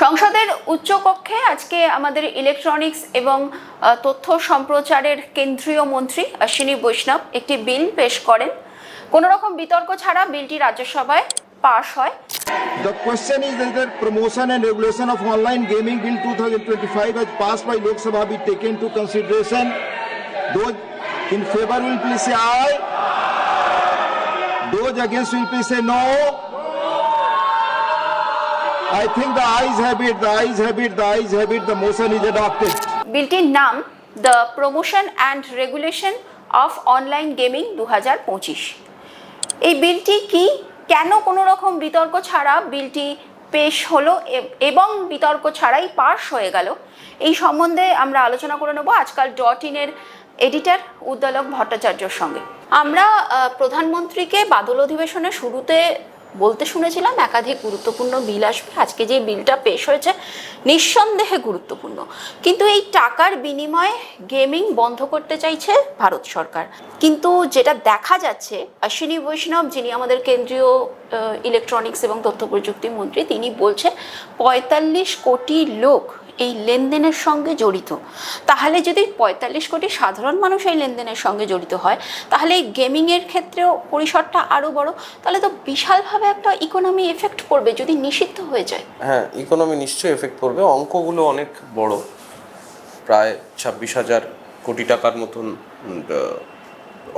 সংসদের উচ্চকক্ষে আজকে আমাদের ইলেকট্রনিক্স এবং তথ্য সম্প্রচারের কেন্দ্রীয় মন্ত্রী অশ্বিনী বৈষ্ণব একটি বিল পেশ করেন কোনো রকম বিতর্ক ছাড়া বিলটি রাজ্যসভায় পাশ হয় The question is whether promotion and regulation of online gaming bill 2025 as passed by Lok Sabha be taken to consideration. Those in favor will please say aye. Those against will please say no. I think the ayes have the ayes have the ayes have the motion is adopted. বিলটির নাম the promotion and regulation of online gaming দু হাজার পঁচিশ। এই বিলটি কি? কেন কোনো রকম বিতর্ক ছাড়া বিলটি পেশ হলো এবং বিতর্ক ছাড়াই পাশ হয়ে গেল? এই সম্বন্ধে আমরা আলোচনা করে নেব আজকাল ডট ইনের এডিটর উদ্দালক ভট্টাচার্যর সঙ্গে। আমরা প্রধানমন্ত্রীকে বাদল অধিবেশনের শুরুতে বলতে শুনেছিলাম একাধিক গুরুত্বপূর্ণ বিল আসবে। আজকে যে বিলটা পেশ হয়েছে নিঃসন্দেহে গুরুত্বপূর্ণ। কিন্তু এই টাকার বিনিময়ে গেমিং বন্ধ করতে চাইছে ভারত সরকার। কিন্তু যেটা দেখা যাচ্ছে, অশ্বিনী বৈষ্ণব যিনি আমাদের কেন্দ্রীয় ইলেকট্রনিক্স এবং তথ্য প্রযুক্তি মন্ত্রী, তিনি বলছে পঁয়তাল্লিশ কোটি লোক এই লেনদেনের সঙ্গে জড়িত। তাহলে যদি পঁয়তাল্লিশ কোটি সাধারণ মানুষ এই লেনদেনের সঙ্গে জড়িত হয়, তাহলে এই গেমিংয়ের ক্ষেত্রেও পরিসরটা আরও বড়। তাহলে তো বিশালভাবে একটা ইকোনমি এফেক্ট পড়বে যদি নিষিদ্ধ হয়ে যায়। হ্যাঁ ইকোনমি নিশ্চয়ই এফেক্ট পড়বে। অঙ্কগুলো অনেক বড়। প্রায় ছাব্বিশ হাজার কোটি টাকার মতন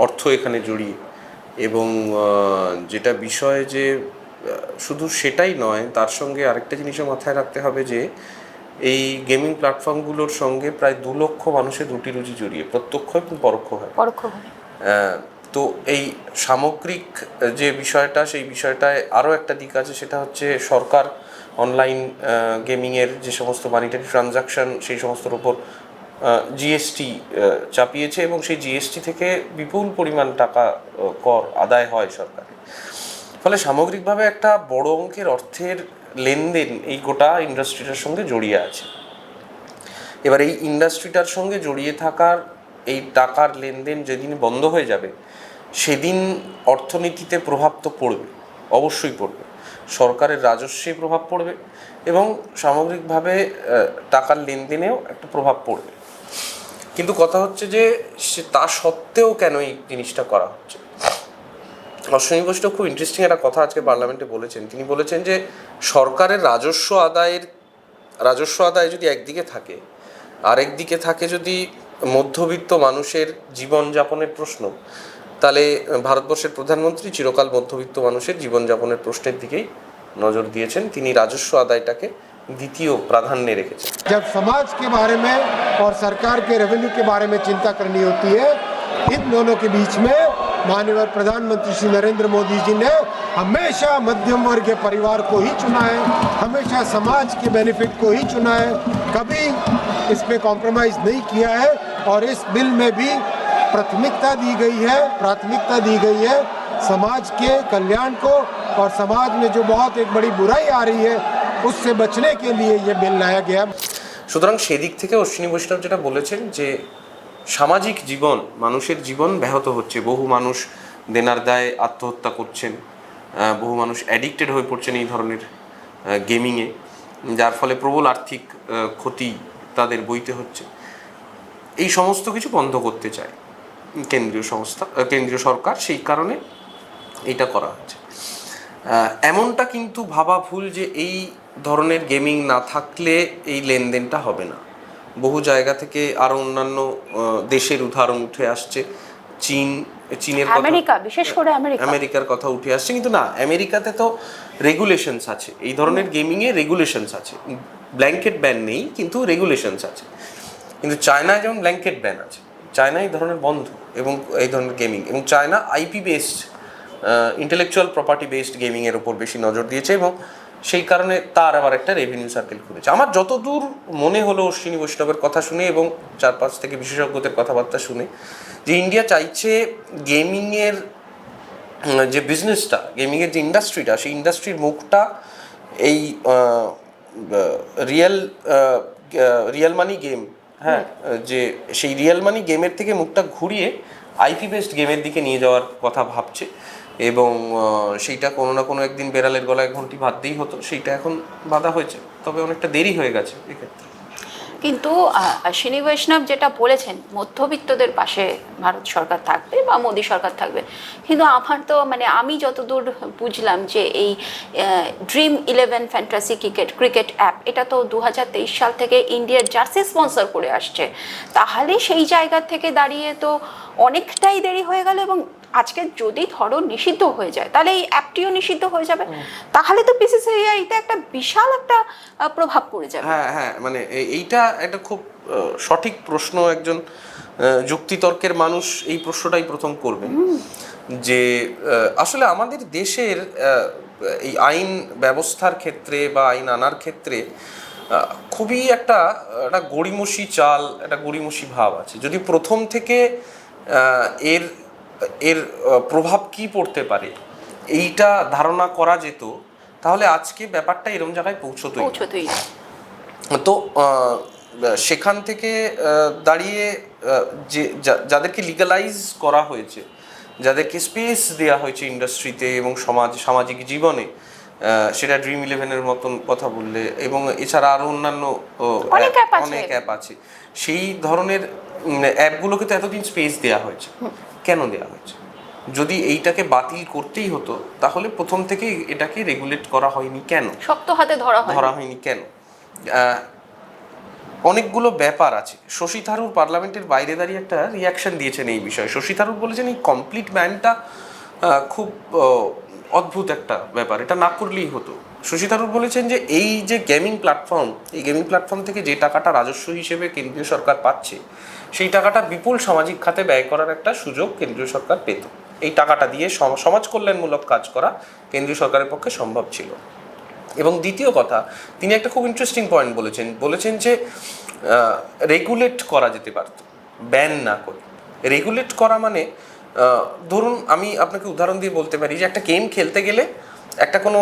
অর্থ এখানে জড়িয়ে। এবং যেটা বিষয় যে শুধু সেটাই নয়, তার সঙ্গে আরেকটা জিনিসও মাথায় রাখতে হবে যে এই গেমিং প্ল্যাটফর্মগুলোর সঙ্গে প্রায় দু লক্ষ মানুষের রুটি রুজি জড়িয়ে প্রত্যক্ষ এবং পরোক্ষভাবে পরোক্ষভাবে আহ, তো এই সামগ্রিক যে বিষয়টা সেই বিষয়টায় আরও একটা দিক আছে সেটা হচ্ছে সরকার অনলাইন গেমিংয়ের যে সমস্ত মানিটারি ট্রানজাকশন সেই সমস্তর উপর জিএসটি চাপিয়েছে এবং সেই জিএসটি থেকে বিপুল পরিমাণ টাকা কর আদায় হয় সরকারের। ফলে সামগ্রিকভাবে একটা বড় অঙ্কের অর্থের লেনদেন এই গোটা ইন্ডাস্ট্রিটার সঙ্গে জড়িয়ে আছে। এবার এই ইন্ডাস্ট্রিটার সঙ্গে জড়িয়ে থাকার এই টাকার লেনদেন যেদিন বন্ধ হয়ে যাবে, সেদিন অর্থনীতিতে প্রভাব তো পড়বে, অবশ্যই পড়বে। সরকারের রাজস্বে প্রভাব পড়বে এবং সামগ্রিকভাবে টাকার লেনদেনেও একটা প্রভাব পড়বে। কিন্তু কথা হচ্ছে যে সে তা সত্ত্বেও কেন এই জিনিসটা করা হচ্ছে? অশ্বিনী বৈষ্ণব খুব ইন্টারেস্টিং একটা কথা আজকে পার্লামেন্টে বলেছেন তিনি বলেছেন যে সরকারের রাজস্ব আদায়ের রাজস্ব আদায় যদি একদিকে থাকে আরেক দিকে থাকে যদি মধ্যবিত্ত মানুষের জীবনযাপনের প্রশ্ন তাহলে ভারতবর্ষের প্রধানমন্ত্রী চিরকাল মধ্যবিত্ত মানুষের জীবনযাপনের প্রশ্নের দিকেই নজর দিয়েছেন তিনি রাজস্ব আদায়টাকে দ্বিতীয় প্রাধান্যে রেখেছেন जब समाज के बारे में और सरकार के रेवेन्यू के बारे में चिंता करनी होती है इन दोनों के बीच में माननीय प्रधानमंत्री श्री नरेंद्र मोदी जी ने हमेशा मध्यम वर्गीय परिवार को ही चुना है हमेशा समाज के बेनिफिट को ही चुना है कभी इसमें कॉम्प्रोमाइज नहीं किया है और इस बिल में भी प्राथमिकता दी गई है प्राथमिकता दी गई है समाज के कल्याण को और समाज में जो बहुत एक बड़ी बुराई आ रही है उससे बचने के लिए ये बिल लाया गया সুতরাং সেদিক থেকে অশ্বিনী বৈষ্ণব যেটা বলেছেন যে সামাজিক জীবন, মানুষের জীবন ব্যাহত হচ্ছে। বহু মানুষ দেনার দায়ে আত্মহত্যা করছেন বহু মানুষ অ্যাডিক্টেড হয়ে পড়ছেন এই ধরনের গেমিংয়ে যার ফলে প্রবল আর্থিক ক্ষতি তাদের বইতে হচ্ছে। এই সমস্ত কিছু বন্ধ করতে চায় কেন্দ্রীয় সংস্থা কেন্দ্রীয় সরকার, সেই কারণে এটা করা হচ্ছে। এমনটা কিন্তু ভাবা ভুল যে এই ধরনের গেমিং না থাকলে এই লেনদেনটা হবে না। বহু জায়গা থেকে আরও অন্যান্য দেশের উদাহরণ উঠে আসছে। চীন চীনের আমেরিকা বিশেষ করে আমেরিকা। আমেরিকার কথা উঠে আসছে কিন্তু না আমেরিকাতে তো রেগুলেশনস আছে। এই ধরনের গেমিংয়ে রেগুলেশনস আছে। ব্ল্যাঙ্কেট ব্যান নেই কিন্তু রেগুলেশনস আছে। কিন্তু চায়নায় যেমন ব্ল্যাঙ্কেট ব্যান আছে। চায়না এই ধরনের বন্ধ এবং এই ধরনের গেমিং এবং China IP based intellectual property based গেমিংয়ের উপর বেশি নজর দিয়েছে এবং সেই কারণে তার আবার একটা রেভিনিউ সার্কেল খুলেছে। আমার যতদূর মনে হলো অশ্বিনী বৈষ্ণবের কথা শুনে এবং চারপাশ থেকে বিশেষজ্ঞদের কথাবার্তা শুনে যে ইন্ডিয়া চাইছে গেমিংয়ের যে বিজনেসটা গেমিংয়ের যে ইন্ডাস্ট্রিটা সেই ইন্ডাস্ট্রির মুখটা এই রিয়েল রিয়েল মানি গেম হ্যাঁ যে সেই রিয়েল মানি গেমের থেকে মুখটা ঘুরিয়ে আইপি বেসড গেমের দিকে নিয়ে যাওয়ার কথা ভাবছে। এবং সেইটা কোনো না কোনো একদিন বেড়ালের গলায় ঘন্টি বাঁধতেই হতো, সেইটা এখন বাধা হয়েছে। তবে অনেকটা দেরি হয়ে গেছে এক্ষেত্রে। কিন্তু অশ্বিনী বৈষ্ণব যেটা বলেছেন, মধ্যবিত্তদের পাশে ভারত সরকার থাকবে বা মোদী সরকার থাকবে। কিন্তু আমার তো মানে আমি যতদূর বুঝলাম যে এই Dream Eleven fantasy cricket cricket app এটা তো দু হাজার তেইশ সাল থেকে ইন্ডিয়ার জার্সি স্পন্সর করে আসছে। তাহলে সেই জায়গা থেকে দাঁড়িয়ে তো অনেকটাই দেরি হয়ে গেল এবং আজকে যদি ধরো নিষিদ্ধ হয়ে যায় তাহলে এই অ্যাপটিও নিষিদ্ধ হয়ে যাবে। তাহলে তো বিসিসিআইতে একটা বিশাল একটা প্রভাব পড়ে যাবে। হ্যাঁ হ্যাঁ মানে এইটা একটা খুব সঠিক প্রশ্ন একজন যুক্তিতর্কের মানুষ এই প্রশ্নটাই প্রথম করবেন যে আসলে আমাদের দেশের এই আইন ব্যবস্থার ক্ষেত্রে বা আইন আনার ক্ষেত্রে খুবই একটা একটা গড়িমসি চাল একটা গড়িমসি ভাব আছে। যদি প্রথম থেকে এর এর প্রভাব কি পড়তে পারে? এইটা ধারণা করা যেত তাহলে আজকে ব্যাপারটা এরকম জায়গায় পৌঁছতোই। পৌঁছতোই তো সেখান থেকে দাঁড়িয়ে যে যাদেরকে লিগালাইজ করা হয়েছে যাদেরকে স্পেস দেওয়া হয়েছে ইন্ডাস্ট্রিতে এবং সমাজ সামাজিক জীবনে সেটা ড্রিম ইলেভেনের মতন কথা বললে এবং এছাড়া আরও অন্যান্য। অনেক অ্যাপ আছে। সেই ধরনের অ্যাপগুলোকে তো এতদিন স্পেস দেওয়া হয়েছে। কেন দেওয়া হয়েছে? যদি এইটাকে বাতিল করতেই হতো তাহলে প্রথম থেকে এটাকে রেগুলেট করা হয়নি কেন? শক্ত হাতে ধরা ধরা হয়নি কেন? অনেকগুলো ব্যাপার আছে। শশী থারুর পার্লামেন্টের বাইরে দাঁড়িয়ে একটা রিয়াকশন দিয়েছেন এই বিষয়ে। শশী থারুর বলেছেন এই কমপ্লিট ব্যানটা খুব অদ্ভুত একটা ব্যাপার। এটা না করলেই হতো। শশী থারুর বলেছেন যে এই যে গেমিং প্ল্যাটফর্ম এই গেমিং প্ল্যাটফর্ম থেকে যে টাকাটা রাজস্ব হিসেবে কেন্দ্রীয় সরকার পাচ্ছে, সেই টাকাটা বিপুল সামাজিক খাতে ব্যয় করার একটা সুযোগ কেন্দ্রীয় সরকার পেত। এই টাকাটা দিয়ে সমাজ কল্যাণমূলক কাজ করা কেন্দ্রীয় সরকারের পক্ষে সম্ভব ছিল। এবং দ্বিতীয় কথা, তিনি একটা খুব ইন্টারেস্টিং পয়েন্ট বলেছেন। বলেছেন যে রেগুলেট করা যেতে পারত ব্যান না করে। রেগুলেট করা মানে ধরুন আমি আপনাকে উদাহরণ দিয়ে বলতে পারি যে একটা গেম খেলতে গেলে একটা কোনো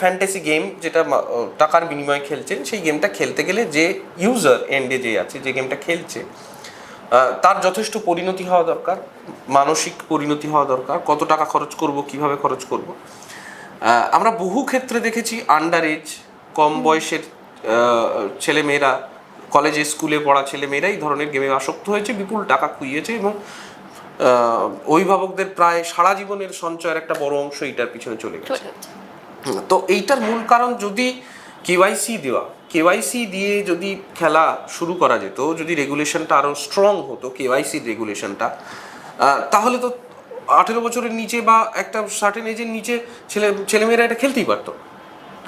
ফ্যান্টাসি গেম যেটা টাকার বিনিময়ে খেলছেন সেই গেমটা খেলতে গেলে যে ইউজার এন্ডে যে আছে যে গেমটা খেলছে তার যথেষ্ট পরিণতি হওয়া দরকার মানসিক পরিণতি হওয়া দরকার কত টাকা খরচ করব কীভাবে খরচ করব। আমরা বহু ক্ষেত্রে দেখেছি আন্ডার এজ কম বয়সের ছেলেমেয়েরা কলেজে স্কুলে পড়া ছেলেমেয়েরা এই ধরনের গেমে আসক্ত হয়েছে বিপুল টাকা খুইয়েছে এবং অভিভাবকদের প্রায় সারা জীবনের সঞ্চয়ের একটা বড় অংশ এইটার পিছনে চলে গেছে। তো এইটার মূল কারণ যদি কেওয়াইসি দেওয়া কেওয়াইসি দিয়ে যদি খেলা শুরু করা যেত যদি রেগুলেশনটা আরও স্ট্রং হতো কেওয়াইসির রেগুলেশনটা তাহলে তো আঠেরো বছরের নিচে বা একটা সার্টেন এজের নিচে ছেলে ছেলেমেয়েরা এটা খেলতেই পারতো।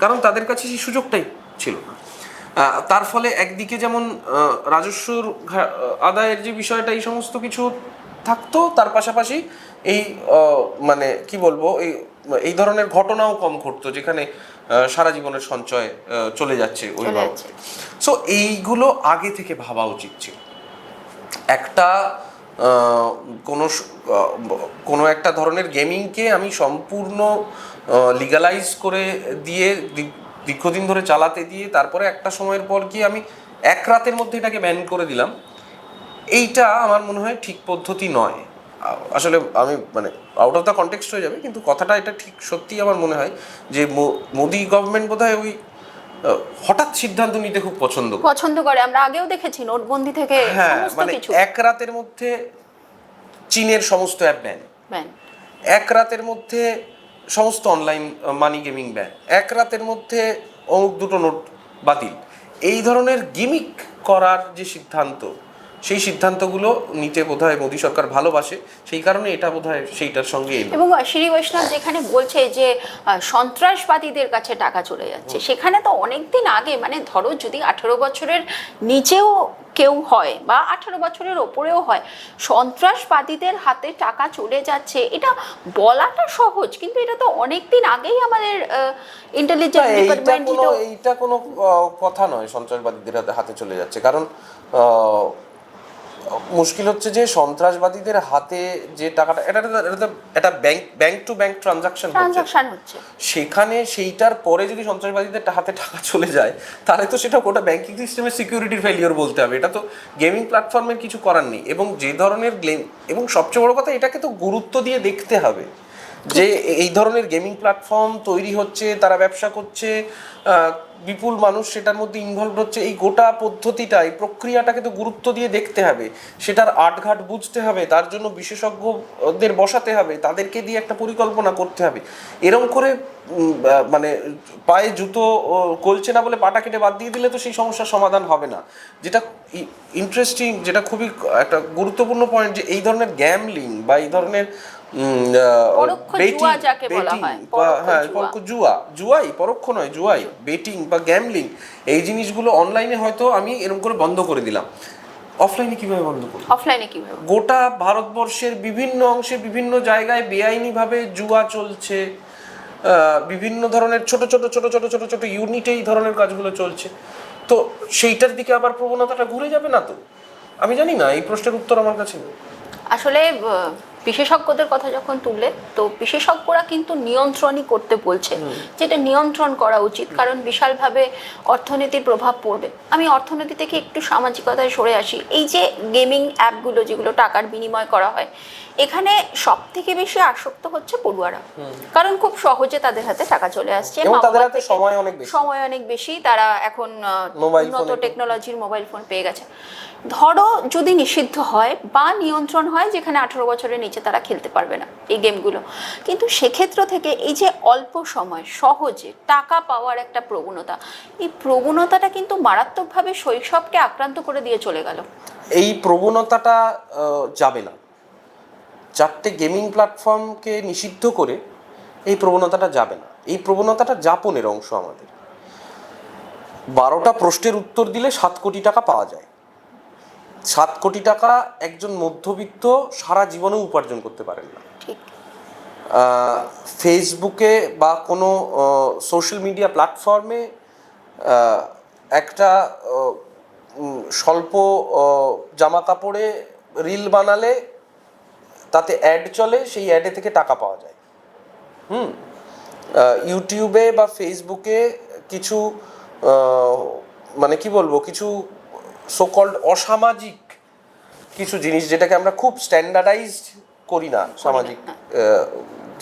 কারণ তাদের কাছে সেই সুযোগটাই ছিল না। তার ফলে একদিকে যেমন রাজস্বর আদায়ের যে বিষয়টা এই সমস্ত কিছু থাকতো তার পাশাপাশি এই মানে কি বলব এই এই ধরনের ঘটনাও কম ঘটতো যেখানে সারা জীবনের সঞ্চয় চলে যাচ্ছে অভিভাবক। যাচ্ছে। সো এইগুলো আগে থেকে ভাবা উচিত ছিল। একটা কোনো কোনো একটা ধরনের গেমিংকে আমি সম্পূর্ণ লিগালাইজ করে দিয়ে দীর্ঘদিন ধরে চালাতে দিয়ে তারপরে একটা সময়ের পর গিয়ে আমি এক রাতের মধ্যে এটাকে ব্যান করে দিলাম। এইটা আমার মনে হয় ঠিক পদ্ধতি নয়। আসলে আমি মানে আউট অফ দ্য কনটেক্সট হয়ে যাবে কিন্তু কথাটা এটা ঠিক সত্যি আমার মনে হয় যে মোদি গভর্নমেন্ট বোধহয় ওই হঠাৎ সিদ্ধান্ত নিতে খুব পছন্দ পছন্দ করে আমরা আগেও দেখেছি নোটবন্দি থেকে হ্যাঁ মানে এক রাতের মধ্যে চীনের সমস্ত অ্যাপ ব্যান ব্যান এক রাতের মধ্যে সমস্ত অনলাইন মানি গেমিং ব্যান এক রাতের মধ্যে অমুক দুটো নোট বাতিল। এই ধরনের গিমিক করার যে সিদ্ধান্ত সেই সিদ্ধান্তগুলো নিতে বোধহয় মোদী সরকার ভালোবাসে। সেই কারণে এটা বোধহয় সেইটার সঙ্গে এবং শ্রী বৈষ্ণব যেখানে বলছে যে সন্ত্রাসবাদীদের কাছে টাকা চলে যাচ্ছে সেখানে তো অনেক দিন আগে মানে ধরো যদি আঠেরো বছরের নিচেও কেউ হয় বা আঠারো বছরের ওপরেও হয় সন্ত্রাসবাদীদের হাতে টাকা চলে যাচ্ছে এটা বলাটা সহজ কিন্তু এটা তো অনেক দিন আগেই আমাদের ইন্টেলিজেন্স এইটা ডিপার্টমেন্ট কোনো এইটা কোনো কথা নয় সন্ত্রাসবাদীদের হাতে হাতে চলে যাচ্ছে। কারণ মুশকিল হচ্ছে যে সন্ত্রাসবাদীদের হাতে যে টাকাটা এটা এটা এটা bank bank to bank transaction হচ্ছে। ট্রানজাকশন হচ্ছে। সেখানে সেইটার পরে যদি সন্ত্রাসবাদীদের হাতে টাকা চলে যায় তাহলে তো সেটা গোটা ব্যাংকিং সিস্টেমের সিকিউরিটির ফেলিওর বলতে হবে। এটা তো গেমিং প্ল্যাটফর্মের কিছু করার নেই। এবং যে ধরনের গ্লেম এবং সবচেয়ে বড় কথা এটাকে তো গুরুত্ব দিয়ে দেখতে হবে। যে এই ধরনের গেমিং প্ল্যাটফর্ম তৈরি হচ্ছে, তারা ব্যবসা করছে বিপুল মানুষ সেটার মধ্যে ইনভলভ হচ্ছে, এই গোটা পদ্ধতিটা, এই প্রক্রিয়াটাকে তো গুরুত্ব দিয়ে দেখতে হবে। সেটার আটঘাট বুঝতে হবে, তার জন্য বিশেষজ্ঞদের বসাতে হবে, তাদেরকে দিয়ে একটা পরিকল্পনা করতে হবে। এরকম করে মানে পায়ে জুতো কলছে না বলে পাটা কেটে বাদ দিয়ে দিলে তো সেই সমস্যার সমাধান হবে না। যেটা ইন্টারেস্টিং যেটা খুবই একটা গুরুত্বপূর্ণ পয়েন্ট যে এই ধরনের গ্যামলিং বা এই ধরনের বলা betting হয়। পরোক্ষ জুয়া। জুয়াই পরোক্ষ নয় জুয়াই বেটিং বা গ্যামলিং এই জিনিসগুলো অনলাইনে হয়তো আমি এরকম করে বন্ধ করে দিলাম। অফলাইনে কীভাবে বন্ধ করব? অফলাইনে কীভাবে গোটা ভারতবর্ষের বিভিন্ন অংশে বিভিন্ন জায়গায় বেআইনিভাবে জুয়া চলছে বিভিন্ন ধরনের ছোট ছোট ছোট ছোট ছোট ছোট ইউনিটে এই ধরনের কাজগুলো চলছে। তো সেইটার দিকে আবার প্রবণতাটা ঘুরে যাবে না তো? আমি জানি না এই প্রশ্নের উত্তর আমার কাছে আসলে বিশেষজ্ঞদের কথা যখন তুললে তো বিশেষজ্ঞরা কিন্তু নিয়ন্ত্রণই করতে বলছে যেটা নিয়ন্ত্রণ করা উচিত কারণ বিশালভাবে অর্থনীতির প্রভাব পড়বে। আমি অর্থনীতি থেকে একটু সামাজিকতায় সরে আসি। এই যে গেমিং অ্যাপগুলো যেগুলো টাকার বিনিময় করা হয় এখানে সব থেকে বেশি আসক্ত হচ্ছে পড়ুয়ারা। কারণ খুব সহজে তাদের হাতে টাকা চলে আসছে। তাদের হাতে সময় অনেক বেশি। সময় অনেক বেশি। তারা এখন উন্নত টেকনোলজির মোবাইল ফোন পেয়ে গেছে। ধরো যদি নিষিদ্ধ হয় বা নিয়ন্ত্রণ হয় যেখানে আঠেরো বছরের নিচে তারা খেলতে পারবে না এই গেমগুলো। কিন্তু সেক্ষেত্র থেকে এই যে অল্প সময় সহজে টাকা পাওয়ার একটা প্রবণতা এই প্রবণতাটা কিন্তু মারাত্মকভাবে শৈশবকে আক্রান্ত করে দিয়ে চলে গেল। এই প্রবণতাটা যাবে না। চারটে গেমিং প্ল্যাটফর্মকে নিষিদ্ধ করে এই প্রবণতাটা যাবে না। এই প্রবণতাটা যাপনের অংশ আমাদের। বারোটা প্রশ্নের উত্তর দিলে সাত কোটি টাকা পাওয়া যায়। সাত কোটি টাকা একজন মধ্যবিত্ত সারা জীবনেও উপার্জন করতে পারেন না। ফেসবুকে বা কোনো সোশ্যাল মিডিয়া প্ল্যাটফর্মে একটা স্বল্প জামা কাপড়ে রিল বানালে তাতে অ্যাড চলে সেই অ্যাডে থেকে টাকা পাওয়া যায়। হুম? ইউটিউবে বা ফেসবুকে কিছু মানে কি বলব কিছু সোকল্ড অসামাজিক কিছু জিনিস যেটাকে আমরা খুব স্ট্যান্ডার্ডাইজড করি না সামাজিক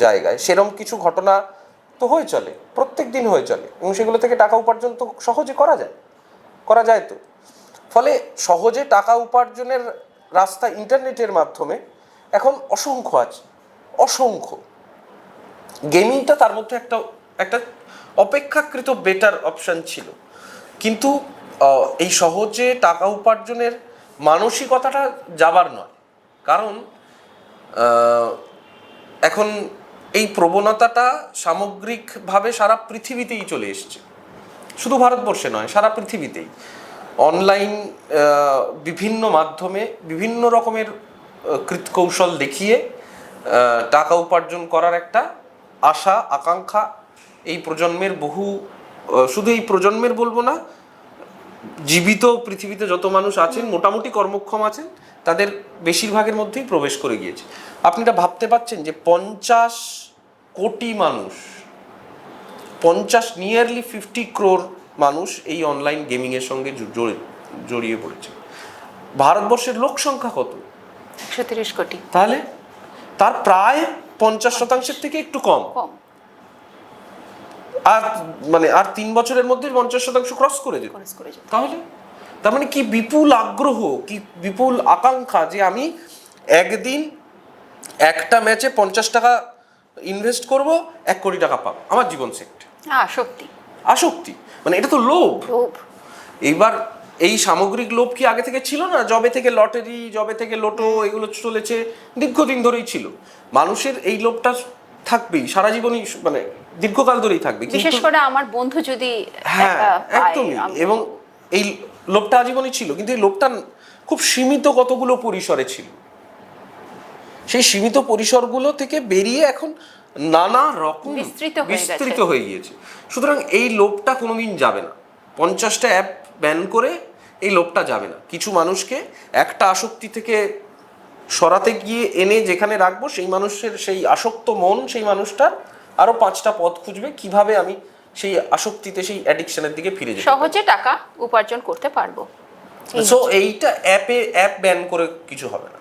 জায়গায়। সেরম কিছু ঘটনা তো হয়ে চলে প্রত্যেক দিন হয়ে চলে এবং সেগুলো থেকে টাকা উপার্জন তো সহজে করা যায় করা যায় তো। ফলে সহজে টাকা উপার্জনের রাস্তা ইন্টারনেটের মাধ্যমে এখন অসংখ্য আছে, অসংখ্য। গেমিংটা তার মধ্যে একটা একটা অপেক্ষাকৃত বেটার অপশান ছিল। কিন্তু এই সহজে টাকা উপার্জনের মানসিকতাটা যাবার নয়। কারণ এখন এই প্রবণতাটা সামগ্রিকভাবে সারা পৃথিবীতেই চলে এসছে। শুধু ভারতবর্ষে নয়, সারা পৃথিবীতেই। অনলাইন বিভিন্ন মাধ্যমে বিভিন্ন রকমের কৃতকৌশল দেখিয়ে টাকা উপার্জন করার একটা আশা, আকাঙ্ক্ষা এই প্রজন্মের বহু শুধু এই প্রজন্মের বলব না, জীবিত পৃথিবীতে যত মানুষ আছেন, মোটামুটি কর্মক্ষম আছেন, তাদের বেশিরভাগের মধ্যেই প্রবেশ করে গিয়েছে। আপনি এটা ভাবতে পারছেন যে পঞ্চাশ কোটি মানুষ, পঞ্চাশ নিয়ারলি ফিফটি ক্রোর মানুষ এই অনলাইন গেমিংয়ের সঙ্গে জড়িয়ে পড়েছে। ভারতবর্ষের লোক সংখ্যা কত? একশো তিরিশ কোটি। তাহলে? তার প্রায় পঞ্চাশ শতাংশের থেকে একটু কম। কম। আর মানে আর তিন বছরের মধ্যে পঞ্চাশ শতাংশ ক্রস করে যেত খরচ করে যেত। তাহলে? তার মানে কি বিপুল আগ্রহ কি বিপুল আকাঙ্ক্ষা যে আমি একদিন একটা ম্যাচে পঞ্চাশ টাকা ইনভেস্ট করব এক কোটি টাকা পাব। আমার জীবন সেট আসক্তি আসক্তি। মানে এটা তো লোভ। লোভ। এইবার এই সামগ্রিক লোভ কি আগে থেকে ছিল না? জবে থেকে লটারি জবে থেকে লোটো এগুলো চলেছে দীর্ঘদিন ধরেই ছিল। মানুষের এই লোভটা থাকবেই সারা জীবনই মানে দীর্ঘকাল ধরেই থাকবে। বিশেষ করে আমার বন্ধু যদি হ্যাঁ একদমই। এবং এই লোভটা আজীবনই ছিল কিন্তু এই লোভটা খুব সীমিত কতগুলো পরিসরে ছিল। সেই সীমিত পরিসরগুলো থেকে বেরিয়ে এখন নানা রকম বিস্তৃত হয়ে হয়ে গিয়েছে। সুতরাং এই লোভটা কোনোদিন যাবে না। পঞ্চাশটা অ্যাপ ব্যান করে এই লোভটা যাবে না। কিছু মানুষকে একটা আসক্তি থেকে সরাতে গিয়ে এনে যেখানে রাখব সেই মানুষের সেই আসক্ত মন সেই মানুষটার আরও পাঁচটা পথ খুঁজবে কীভাবে আমি সেই আসক্তিতে সেই অ্যাডিকশনের দিকে ফিরে যেতে সহজে টাকা উপার্জন করতে পারব। সো এইটা অ্যাপে অ্যাপ ব্যান করে কিছু হবে না।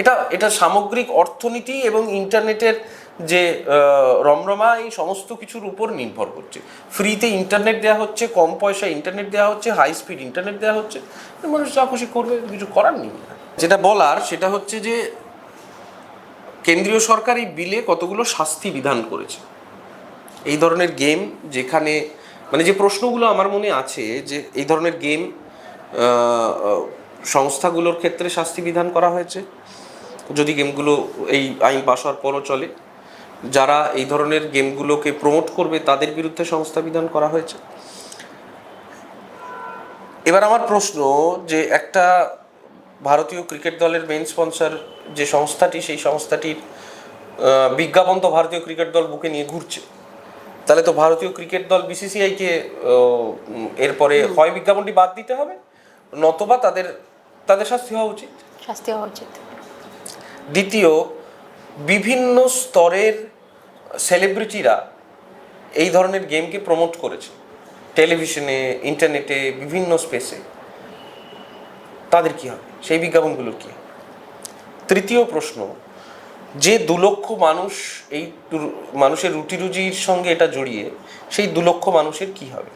এটা এটা সামগ্রিক অর্থনীতি এবং ইন্টারনেটের যে রমরমা এই সমস্ত কিছুর উপর নির্ভর করছে। ফ্রিতে ইন্টারনেট দেওয়া হচ্ছে, কম পয়সা ইন্টারনেট দেওয়া হচ্ছে হাই স্পিড ইন্টারনেট দেওয়া হচ্ছে। মানুষ যা খুশি করবে, কিছু করার নেই। যেটা বলার সেটা হচ্ছে যে, কেন্দ্রীয় সরকার এই বিলে কতগুলো শাস্তি বিধান করেছে। এই ধরনের গেম যেখানে মানে যে প্রশ্নগুলো আমার মনে আছে যে, এই ধরনের গেম সংস্থাগুলোর ক্ষেত্রে শাস্তি বিধান করা হয়েছে। যদি গেমগুলো এই আইন পাশ হওয়ার পরও চলে। যারা এই ধরনের গেমগুলোকে প্রমোট করবে তাদের বিরুদ্ধে সংস্থা বিধান করা হয়েছে। এবার আমার প্রশ্ন যে একটা ভারতীয় ক্রিকেট দলের মেইন স্পন্সর যে সংস্থাটি সেই সংস্থাটির বিজ্ঞাপন তো ভারতীয় ক্রিকেট দল বুকে নিয়ে ঘুরছে। তাহলে তো ভারতীয় ক্রিকেট দল বিসিসিআইকে এরপরে হয় বিজ্ঞাপনটি বাদ দিতে হবে? নতবা তাদের তাদের শাস্তি হওয়া উচিত? শাস্তি হওয়া উচিত। দ্বিতীয় বিভিন্ন স্তরের সেলিব্রিটিরা এই ধরনের গেমকে প্রমোট করেছে। টেলিভিশনে ইন্টারনেটে বিভিন্ন স্পেসে তাদের কি হবে? সেই বিজ্ঞাপনগুলোর কী তৃতীয় প্রশ্ন, যে দু লক্ষ মানুষ এই মানুষের রুটি রুজির সঙ্গে এটা জড়িয়ে, সেই দু লক্ষ মানুষের কি হবে?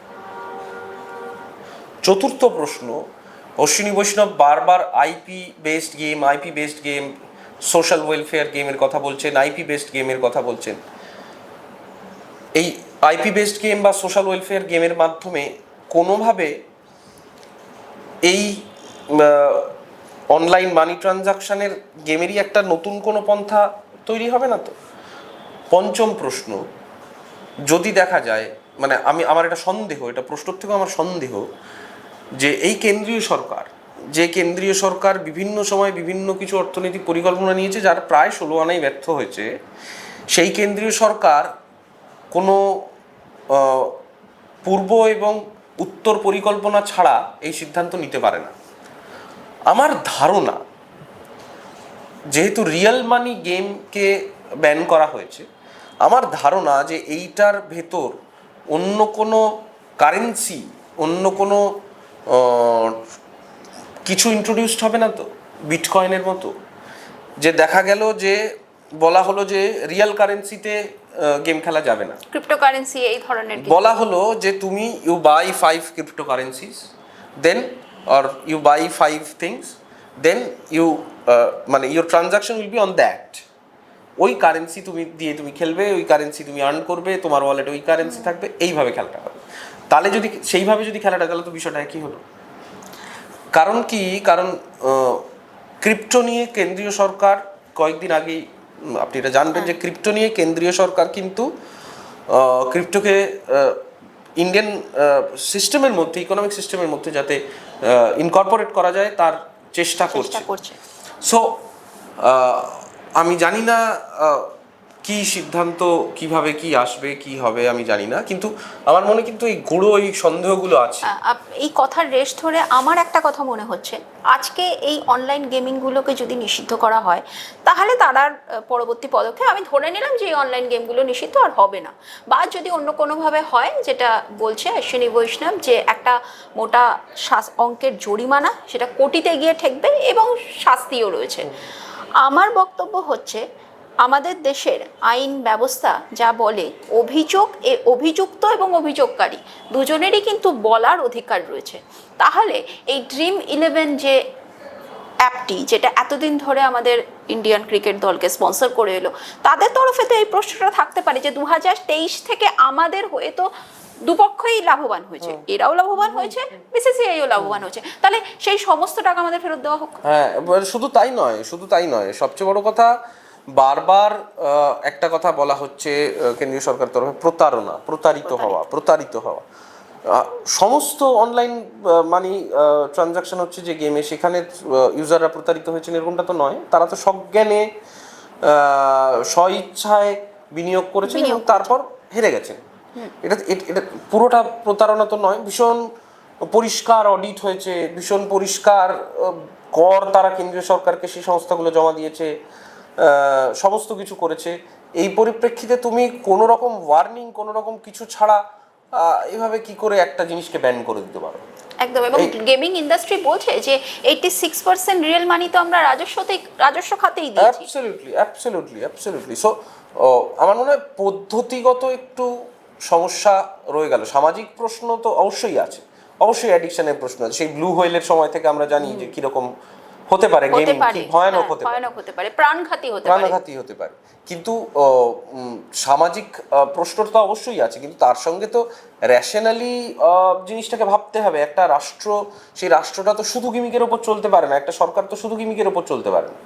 চতুর্থ প্রশ্ন, অশ্বিনী বৈষ্ণব বারবার IP based game IP based game social welfare গেমের কথা বলছেন আইপি বেসড গেমের কথা বলছেন। এই আইপি বেসড গেম বা সোশ্যাল ওয়েলফেয়ার গেমের মাধ্যমে কোনোভাবে এই অনলাইন মানি ট্রানজাকশনের গেমেরই একটা নতুন কোনো পন্থা তৈরি হবে না তো? পঞ্চম প্রশ্ন, যদি দেখা যায় মানে আমি, আমার এটা সন্দেহ, এটা প্রশ্ন থেকেও আমার সন্দেহ যে এই কেন্দ্রীয় সরকার, যে কেন্দ্রীয় সরকার বিভিন্ন সময় বিভিন্ন কিছু অর্থনৈতিক পরিকল্পনা নিয়েছে যার প্রায় ষোলো আনাই ব্যর্থ হয়েছে, সেই কেন্দ্রীয় সরকার কোনো পূর্ব এবং উত্তর পরিকল্পনা ছাড়া এই সিদ্ধান্ত নিতে পারে না। আমার ধারণা, যেহেতু রিয়েল মানি গেমকে ব্যান করা হয়েছে, আমার ধারণা যে এইটার ভেতর অন্য কোনো কারেন্সি, অন্য কোনো কিছু ইন্ট্রোডিউসড হবে না তো, বিটকয়েনের মতো, যে দেখা গেল যে, বলা হলো যে রিয়েল কারেন্সিতে গেম খেলা যাবে না। ক্রিপ্টোকারেন্সি এই ধরনের বলা হলো যে তুমি you buy five crypto currencies then or you buy five things then you মানে your transaction will be on that ওই কারেন্সি তুমি দিয়ে তুমি খেলবে ওই কারেন্সি তুমি আর্ন করবে তোমার ওয়ালেটে ওই কারেন্সি থাকবে এইভাবে খেলাটা হবে। তাহলে যদি সেইভাবে যদি খেলাটা তাহলে তো বিষয়টা একই হলো। কারণ কি? কারণ ক্রিপ্টো নিয়ে কেন্দ্রীয় সরকার কয়েকদিন আগেই আপনি এটা জানবেন যে ক্রিপ্টো নিয়ে কেন্দ্রীয় সরকার কিন্তু ক্রিপ্টোকে ইন্ডিয়ান সিস্টেমের মধ্যে ইকোনমিক সিস্টেমের মধ্যে যাতে ইনকর্পোরেট করা যায় তার চেষ্টা করছে। সো আমি জানি না কি সিদ্ধান্ত কীভাবে কি আসবে কি হবে আমি জানি না। কিন্তু আমার মনে কিন্তু এই গুঁড়ো এই সন্দেহগুলো আছে। এই কথার রেশ ধরে আমার একটা কথা মনে হচ্ছে। আজকে এই অনলাইন গেমিংগুলোকে যদি নিষিদ্ধ করা হয় তাহলে তার আর, আহ, পরবর্তী পদক্ষেপ আমি ধরে নিলাম যে এই অনলাইন গেমগুলো নিষিদ্ধ আর হবে না। বা যদি অন্য কোনোভাবে হয় যেটা বলছে অশ্বিনী বৈষ্ণব যে একটা মোটা অঙ্কের জরিমানা সেটা কোটিতে গিয়ে ঠেকবে এবং শাস্তিও রয়েছে। আমার বক্তব্য হচ্ছে আমাদের দেশের আইন ব্যবস্থা যা বলে অভিযোগ এ অভিযুক্ত এবং অভিযোগকারী দুজনেরই কিন্তু বলার অধিকার রয়েছে। তাহলে এই ড্রিম ইলেভেন যে অ্যাপটি যেটা এতদিন ধরে আমাদের ইন্ডিয়ান ক্রিকেট দলকে স্পন্সর করে এলো তাদের তরফে তো এই প্রশ্নটা থাকতে পারে যে দু হাজার তেইশ থেকে আমাদের হয়ে তো দুপক্ষই লাভবান হয়েছে। এরাও লাভবান হয়েছে বিসিসিআইও লাভবান হয়েছে। তাহলে সেই সমস্ত টাকা আমাদের ফেরত দেওয়া হোক। হ্যাঁ শুধু তাই নয় শুধু তাই নয় সবচেয়ে বড় কথা বারবার একটা কথা বলা হচ্ছে কেন্দ্রীয় সরকার তরফে প্রতারণা প্রতারিত হওয়া প্রতারিত হওয়া। সমস্ত অনলাইন মানি ট্রানজাকশন হচ্ছে যে গেমে সেখানে ইউজাররা প্রতারিত হয়েছেন এরকমটা তো নয়। তারা তো সজ্ঞানে স্ব ইচ্ছায় বিনিয়োগ করেছেন এবং তারপর হেরে গেছেন। এটা এটা পুরোটা প্রতারণা তো নয় ভীষণ পরিষ্কার অডিট হয়েছে ভীষণ পরিষ্কার কর তারা কেন্দ্রীয় সরকারকে সেই সংস্থাগুলো জমা দিয়েছে। সমস্ত কিছু করেছে। এই পরিপ্রেক্ষিতে তুমি কোনো রকম ওয়ার্নিং কোনো রকম কিছু ছাড়া এভাবে কি করে একটা জিনিসকে ব্যান করে দিতে পারো? একদম এবং গেমিং ইন্ডাস্ট্রি বলছে যে eighty six percent real money তো আমরা রাজস্বতে রাজস্ব খাতেই দিয়েছি। অ্যাবসলিউটলি অ্যাবসলিউটলি অ্যাবসলিউটলি সো আমার মনে হয় পদ্ধতিগত একটু সমস্যা রয়ে গেল। সামাজিক প্রশ্ন তো অবশ্যই আছে। অবশ্যই অ্যাডিকশনের প্রশ্ন আছে। সেই ব্লু হোয়েলের সময় থেকে আমরা জানি যে কীরকম হতে পারে গেমিং কি ভয়ানক হ্যাঁ, হতে পারে। ভয়ানক হতে পারে প্রাণঘাতী হতে পারে। প্রাণঘাতী হতে পারে। কিন্তু সামাজিক প্রশ্ন তো অবশ্যই আছে কিন্তু তার সঙ্গে তো র্যাশনালি জিনিসটাকে ভাবতে হবে। একটা রাষ্ট্র সেই রাষ্ট্রটা তো শুধু গিমিকের ওপর চলতে পারে না একটা সরকার তো শুধু গিমিকের ওপর চলতে পারে না।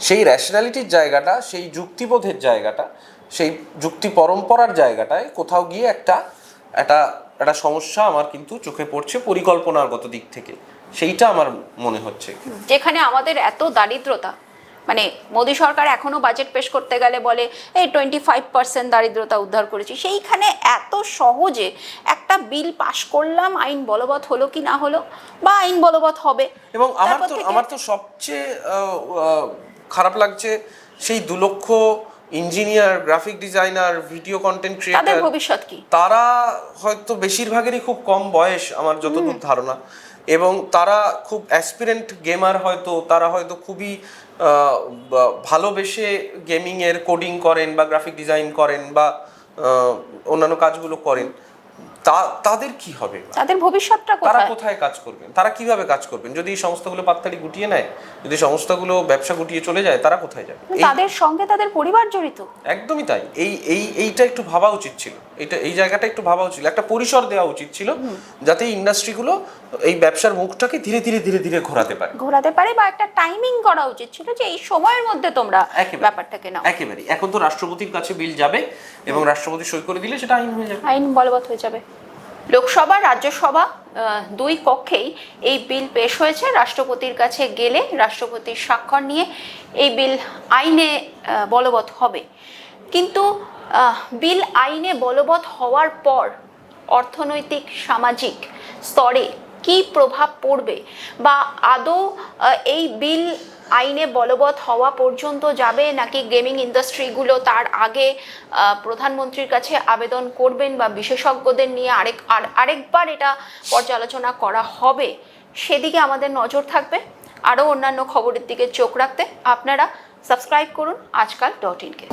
সেই র্যাশনালিটির জায়গাটা সেই যুক্তিবোধের জায়গাটা সেই যুক্তি পরম্পরার জায়গাটায় কোথাও গিয়ে একটা একটা একটা সমস্যা আমার কিন্তু চোখে পড়ছে পরিকল্পনাগত দিক থেকে। সেইটা আমার মনে হচ্ছে। যেখানে আমাদের এত দারিদ্রতা মানে মোদী সরকার এখনও বাজেট পেশ করতে গেলে বলে এই টোয়েন্টি ফাইভ পার্সেন্ট দারিদ্রতা উদ্ধার করেছি। সেইখানে এত সহজে একটা বিল পাশ করলাম আইন বলবৎ হলো কি না হলো বা আইন বলবৎ হবে। এবং আমার তো আমার তো সবচেয়ে খারাপ লাগছে সেই দু লক্ষ engineer graphic designer video content তাদের ক্রিয়েটার ভবিষ্যৎ কি? তারা হয়তো বেশিরভাগেরই খুব কম বয়স আমার যতদূর ধারণা। এবং তারা খুব অ্যাসপিরেন্ট গেমার হয়তো তারা হয়তো খুবই ভালোবেসে গেমিং এর কোডিং করেন বা গ্রাফিক ডিজাইন করেন বা অন্যান্য কাজগুলো করেন। তা তাদের কি হবে তাদের ভবিষ্যৎটা তারা কোথায়? কাজ করবেন? তারা কীভাবে কাজ করবেন? যদি এই সংস্থাগুলো পাত্তালি গুটিয়ে নেয় যদি সংস্থাগুলো ব্যবসা গুটিয়ে চলে যায় তারা কোথায় যাবে? তাদের সঙ্গে তাদের পরিবার জড়িত। একদমই তাই। এই এই এইটা একটু ভাবা উচিত ছিল। এটা এই জায়গাটা একটু ভাবা উচিত। ছিল। একটা পরিসর দেওয়া উচিত ছিল যাতে ইন্ডাস্ট্রিগুলো এই ব্যবসার মুখটাকে ধীরে ধীরে ধীরে ধীরে ঘোরাতে পারে। ঘোরাতে পারে বা একটা টাইমিং করা উচিত ছিল যে এই সময়ের মধ্যে তোমরা একেবারে। ব্যাপারটাকে নাও। একেবারেই। এখন তো রাষ্ট্রপতির কাছে বিল যাবে এবং রাষ্ট্রপতি সই করে দিলে সেটা আইন হয়ে যাবে। আইন বলবৎ হয়ে যাবে। লোকসভা রাজ্যসভা দুই কক্ষেই এই বিল পেশ হয়েছে। রাষ্ট্রপতির কাছে গেলে রাষ্ট্রপতির স্বাক্ষর নিয়ে এই বিল আইনে বলবৎ হবে। কিন্তু বিল আইনে বলবৎ হওয়ার পর অর্থনৈতিক, সামাজিক স্তরে কি প্রভাব পড়বে বা আদৌ এই বিল আইনে বলবৎ হওয়া পর্যন্ত যাবে নাকি গেমিং ইন্ডাস্ট্রিগুলো তার আগে প্রধানমন্ত্রীর কাছে আবেদন করবেন বা বিশেষজ্ঞদের নিয়ে আরেক, আর আরেকবার এটা পর্যালোচনা করা হবে? সেদিকে আমাদের নজর থাকবে। আরও অন্যান্য খবরের দিকে চোখ রাখতে আপনারা সাবস্ক্রাইব করুন আজকাল ডট ইনকে।